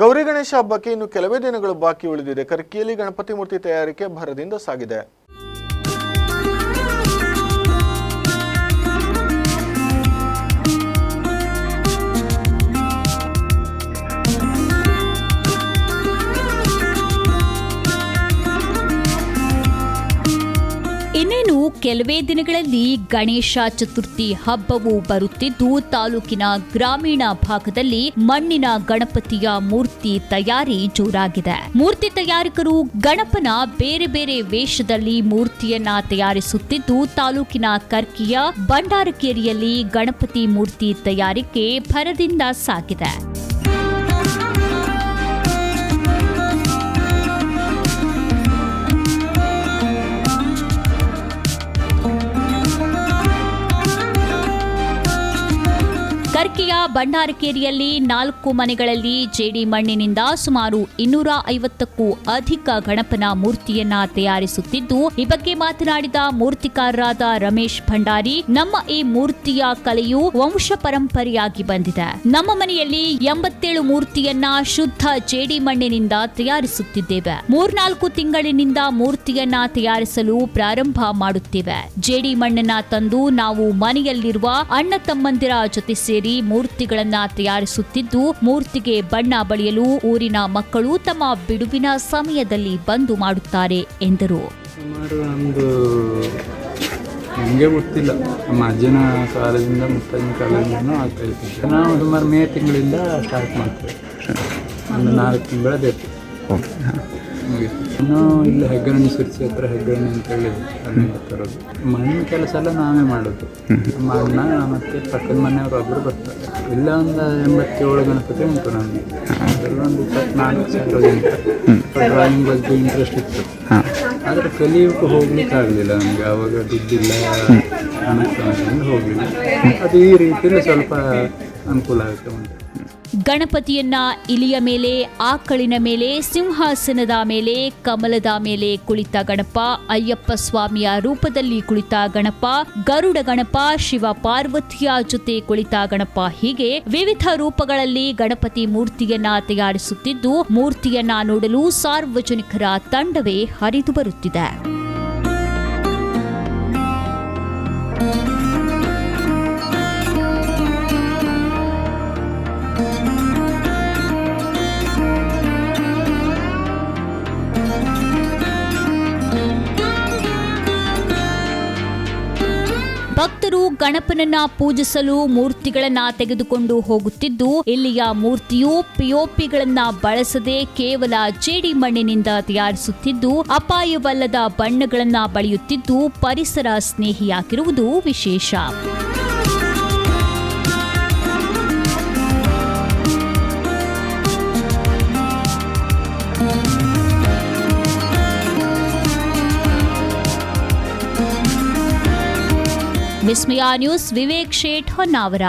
ಗೌರಿ ಗಣೇಶ ಹಬ್ಬಕ್ಕೆ ಇನ್ನು ಕೆಲವೇ ದಿನಗಳು ಬಾಕಿ ಉಳಿದಿದೆ. ಕರ್ಕಿಯಲ್ಲಿ ಗಣಪತಿ ಮೂರ್ತಿ ತಯಾರಿಕೆ ಭರದಿಂದ ಸಾಗಿದೆ. ಇನ್ನೇನು ಕೆಲವೇ ದಿನಗಳಲ್ಲಿ ಗಣೇಶ ಚತುರ್ಥಿ ಹಬ್ಬವು ಬರುತ್ತಿದ್ದು, ತಾಲೂಕಿನ ಗ್ರಾಮೀಣ ಭಾಗದಲ್ಲಿ ಮಣ್ಣಿನ ಗಣಪತಿಯ ಮೂರ್ತಿ ತಯಾರಿ ಜೋರಾಗಿದೆ. ಮೂರ್ತಿ ತಯಾರಕರು ಗಣಪನ ಬೇರೆ ಬೇರೆ ವೇಷದಲ್ಲಿ ಮೂರ್ತಿಯನ್ನ ತಯಾರಿಸುತ್ತಿದ್ದು, ತಾಲೂಕಿನ ಕರ್ಕಿಯ ಭಂಡಾರಕೇರಿಯಲ್ಲಿ ಗಣಪತಿ ಮೂರ್ತಿ ತಯಾರಿಕೆ ಭರದಿಂದ ಸಾಗಿದೆ. ಕರ್ಕಿಯ ಭಂಡಾರಕೇರಿಯಲ್ಲಿ ನಾಲ್ಕು ಮನೆಗಳಲ್ಲಿ ಜೇಡಿ ಮಣ್ಣಿನಿಂದ ಸುಮಾರು ಇನ್ನೂರ ಐವತ್ತಕ್ಕೂ ಅಧಿಕ ಗಣಪನ ಮೂರ್ತಿಯನ್ನ ತಯಾರಿಸುತ್ತಿದ್ದು, ಈ ಬಗ್ಗೆ ಮಾತನಾಡಿದ ಮೂರ್ತಿಕಾರರಾದ ರಮೇಶ್ ಭಂಡಾರಿ, ನಮ್ಮ ಈ ಮೂರ್ತಿಯ ಕಲೆಯು ವಂಶ ಪರಂಪರೆಯಾಗಿ ಬಂದಿದೆ. ನಮ್ಮ ಮನೆಯಲ್ಲಿ ಎಂಬತ್ತೇಳು ಮೂರ್ತಿಯನ್ನ ಶುದ್ಧ ಜೇಡಿ ಮಣ್ಣಿನಿಂದ ತಯಾರಿಸುತ್ತಿದ್ದೇವೆ. ಮೂರ್ನಾಲ್ಕು ತಿಂಗಳಿನಿಂದ ಮೂರ್ತಿಯನ್ನ ತಯಾರಿಸಲು ಪ್ರಾರಂಭ ಮಾಡುತ್ತೇವೆ. ಜೇಡಿ ಮಣ್ಣನ್ನ ತಂದು ನಾವು ಮನೆಯಲ್ಲಿರುವ ಅಣ್ಣ ತಮ್ಮಂದಿರ ಜೊತೆ ಸೇರಿ ಮೂರ್ತಿಗಳನ್ನ ತಯಾರಿಸುತ್ತಿದ್ದು ಮೂರ್ತಿಗೆ ಬಣ್ಣ ಬಳಿಯಲು ಊರಿನ ಮಕ್ಕಳು ತಮ್ಮ ಬಿಡುವಿನ ಸಮಯದಲ್ಲಿ ಬಂದು ಮಾಡುತ್ತಾರೆ ಎಂದರು. ಸುಮಾರು ಒಂದು ನನಗೆ ಗೊತ್ತಿಲ್ಲ. ನಮ್ಮ ಅಜ್ಜನ ಕಾಲದಿಂದ ಮುತ್ತಜ್ಜನ ಕಾಲದಿಂದ ಆಗ್ತಾ ಇತ್ತು. ನಾವು ಸುಮಾರು ಮೇ ತಿಂಗಳಿಂದ ಸ್ಟಾರ್ಟ್ ಮಾಡ್ತೇವೆ. ಒಂದು ನಾಲ್ಕು ತಿಂಗಳ ಬೇಕು. ಇನ್ನು ಇಲ್ಲಿ ಹೆಗ್ಗರಣಿ ಸುರಿಸಿ ಹತ್ರ ಹೆಗ್ಗರಣಿ ಅಂತ ಹೇಳಿ ಅಲ್ಲಿಂದ ತರೋದು ಮಣ್ಣಿನ ಕೆಲಸ ಎಲ್ಲ ನಾವೇ ಮಾಡೋದು. ನಮ್ಮ ಮತ್ತೆ ಪಕ್ಕದ ಮನೆಯವರು ಒಬ್ಬರು ಬರ್ತಾರೆ. ಇಲ್ಲ ಒಂದು ಎಂಬತ್ತೇಳು ಗಣಪತಿ ಉಂಟು ನಮಗೆ. ಅದೆಲ್ಲ ಒಂದು ಇಪ್ಪತ್ನಾಲ್ಕು ಸಾವಿರದಿಂದ ಡ್ರಾಯಿಂಗ್ ಬಗ್ಗೆ ಇಂಟ್ರೆಸ್ಟ್ ಇತ್ತು. ಆದರೆ ಕಲಿಯೋಕೆ ಹೋಗ್ಲಿಕ್ಕೆ ಆಗಲಿಲ್ಲ ನಮಗೆ. ಆವಾಗ ದುಡ್ಡಿಲ್ಲ ಹಣಕ್ಕೆ ಹೋಗಲಿಲ್ಲ. ಅದು ಈ ರೀತಿಯಲ್ಲಿ ಸ್ವಲ್ಪ ಅನುಕೂಲ ಆಗುತ್ತೆ. ಉಂಟು ಗಣಪತಿಯನ್ನ ಇಲಿಯ ಮೇಲೆ ಆಕಳಿನ ಮೇಲೆ, ಸಿಂಹಾಸನದ ಮೇಲೆ, ಕಮಲದ ಮೇಲೆ ಕುಳಿತ ಗಣಪ, ಅಯ್ಯಪ್ಪ ಸ್ವಾಮಿಯ ರೂಪದಲ್ಲಿ ಕುಳಿತ ಗಣಪ, ಗರುಡ ಗಣಪ, ಶಿವ ಪಾರ್ವತಿಯ ಜೊತೆ ಕುಳಿತ ಗಣಪ. ಹೀಗೆ ವಿವಿಧ ರೂಪಗಳಲ್ಲಿ ಗಣಪತಿ ಮೂರ್ತಿಯನ್ನ ತಯಾರಿಸುತ್ತಿದ್ದು, ಮೂರ್ತಿಯನ್ನ ನೋಡಲು ಸಾರ್ವಜನಿಕರ ತಂಡವೇ ಹರಿದು ಬರುತ್ತಿದೆ. ಭಕ್ತರು ಗಣಪನನ್ನ ಪೂಜಿಸಲು ಮೂರ್ತಿಗಳನ್ನ ತೆಗೆದುಕೊಂಡು ಹೋಗುತ್ತಿದ್ದು, ಇಲ್ಲಿಯ ಮೂರ್ತಿಯು ಪಿಒಪಿಗಳನ್ನ ಬಳಸದೆ ಕೇವಲ ಜೇಡಿ ಮಣ್ಣಿನಿಂದ ತಯಾರಿಸುತ್ತಿದ್ದು, ಅಪಾಯವಲ್ಲದ ಬಣ್ಣಗಳನ್ನ ಬಳಿಯುತ್ತಿದ್ದು, ಪರಿಸರ ಸ್ನೇಹಿಯಾಗಿರುವುದು ವಿಶೇಷ. ವಿಸ್ಮಯ ನ್ಯೂಸ್ ವಿವೇಕ್ ಶೇಠ್ ಹೊನ್ನಾವರ